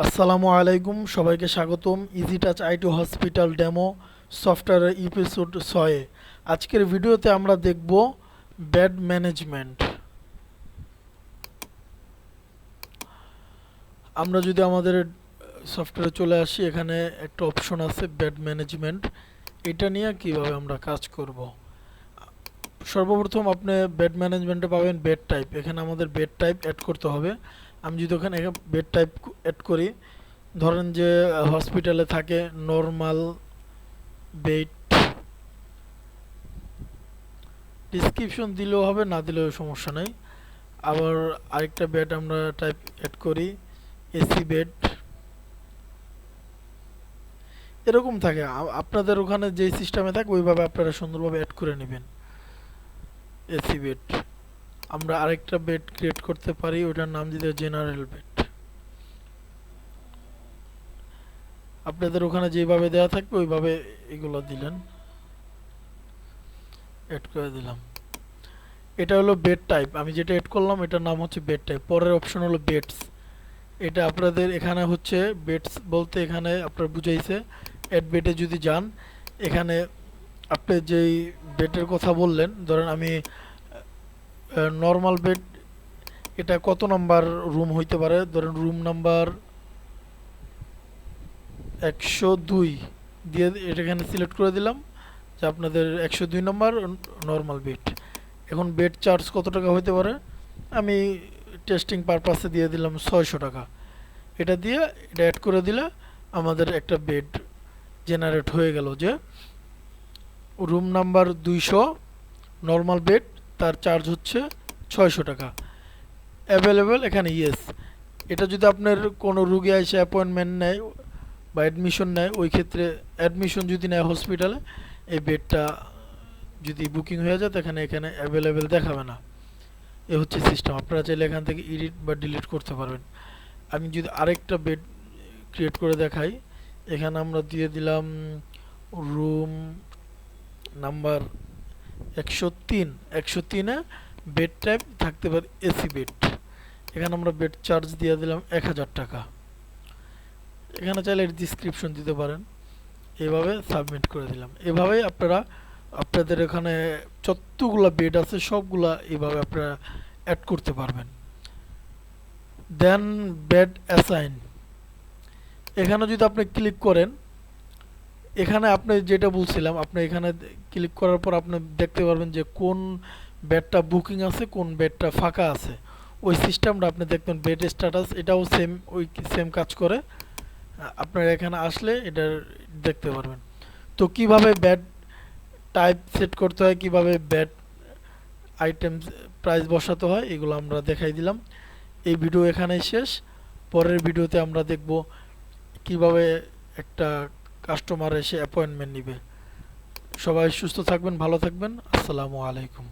আসসালামু আলাইকুম, সবাইকে স্বাগতম। Easy touch IT hospital demo সফটওয়্যারের এপিসোড ছয়ে। আজকের ভিডিওতে আমরা দেখব বেড ম্যানেজমেন্ট আমরা যদি আমাদের সফটওয়্যারে চলে আসি, এখানে একটা অপশন আছে বেড ম্যানেজমেন্ট এটা নিয়ে কীভাবে আমরা কাজ করব? সর্বপ্রথম আপনি বেড ম্যানেজমেন্টে পাবেন বেড টাইপ এখানে আমাদের বেড টাইপ অ্যাড করতে হবে। আমি যদি ওখানে বেড টাইপ অ্যাড করি, ধরেন যে হসপিটালে থাকে নর্মাল বেড ডিসক্রিপশন দিলেও হবে, না দিলেও সমস্যা নেই। আবার আরেকটা বেড আমরা টাইপ অ্যাড করি এসি বেড এরকম থাকে। আপনাদের ওখানে যেই সিস্টেমে থাকে, ওইভাবে আপনারা সুন্দরভাবে অ্যাড করে নেবেন এসি বেড আমরা আরেকটা বেড ক্রিয়েট করতে পারি ওটার নাম দিতে জেনারেল বেড আপনাদের ওখানে যেভাবে দেওয়া থাকবে, ওইভাবে এগুলো দিলেন। এড করে দিলাম। এটা হলো বেড টাইপ আমি যেটা এড করলাম, এটার নাম হচ্ছে বেড টাইপ পরের অপশন হলো বেডস এটা আপনাদের এখানে হচ্ছে বেডস বলতে এখানে আপনার বুঝাইছে। অ্যাড বেডে যদি যান, এখানে আপনি যেই বেডের কথা বললেন, ধরেন আমি নর্মাল বেড এটা কত নাম্বার রুম হইতে পারে? ধরেন রুম নাম্বার একশো দুই দিয়ে এটা এখানে সিলেক্ট করে দিলাম যে আপনাদের একশো দুই নম্বর নর্মাল বেড এখন বেড চার্জ কত টাকা হইতে পারে? আমি টেস্টিং পারপাসে দিয়ে দিলাম ছয়শো টাকা। এটা দিয়ে এটা অ্যাড করে দিলে আমাদের একটা বেড জেনারেট হয়ে গেল যে রুম নাম্বার দুইশো নর্মাল বেড তার চার্জ হচ্ছে ছয়শো টাকা। অ্যাভেলেবেল এখানে ইয়েস এটা যদি আপনার কোনো রুগী এসে অ্যাপয়েন্টমেন্ট নেয় বা অ্যাডমিশন নেয়, ওই ক্ষেত্রে অ্যাডমিশন যদি নেয় হসপিটালে এই বেডটা যদি বুকিং হয়ে যায়, তাহলে এখানে অ্যাভেলেবেল দেখাবে না। এ হচ্ছে সিস্টেম আপনারা চাইলে এখান থেকে এডিট বা ডিলিট করতে পারবেন। আমি যদি আরেকটা বেড ক্রিয়েট করে দেখাই, এখানে আমরা দিয়ে দিলাম রুম নাম্বার একশো তিন, একশো তিনে বেড টাইপ থাকতে পারে এসি বেড এখানে আমরা বেড চার্জ দিয়ে দিলাম এক হাজার টাকা। এখানে চাইলে ডিসক্রিপশন দিতে পারেন। এভাবে সাবমিট করে দিলাম। এভাবেই আপনারা, আপনাদের এখানে যতগুলো বেড আছে সবগুলা এভাবে আপনারা অ্যাড করতে পারবেন। দেন বেড অ্যাসাইন এখানে যদি আপনি ক্লিক করেন এখানে আপনি যেটা বলছিলাম, আপনি এখানে ক্লিক করার পর আপনি দেখতে পারবেন যে কোন বেডটা বুকিং আছে, কোন বেডটা ফাঁকা আছে। ওই সিস্টেমটা আপনি দেখবেন বেড স্ট্যাটাস এটাও সেম ওই সেম কাজ করে। আপনার এখানে আসলে এটা দেখতে পারবেন। তো কীভাবে ব্যাড টাইপ সেট করতে হয়, কীভাবে ব্যাড আইটেম প্রাইস বসাতে হয়, এগুলো আমরা দেখাই দিলাম। এই ভিডিও এখানেই শেষ। পরের ভিডিওতে আমরা দেখব কীভাবে একটা কাস্টমার এসে অ্যাপয়েন্টমেন্ট নিবে। সবাই সুস্থ থাকবেন ভালো থাকবেন। আসসালামু আলাইকুম।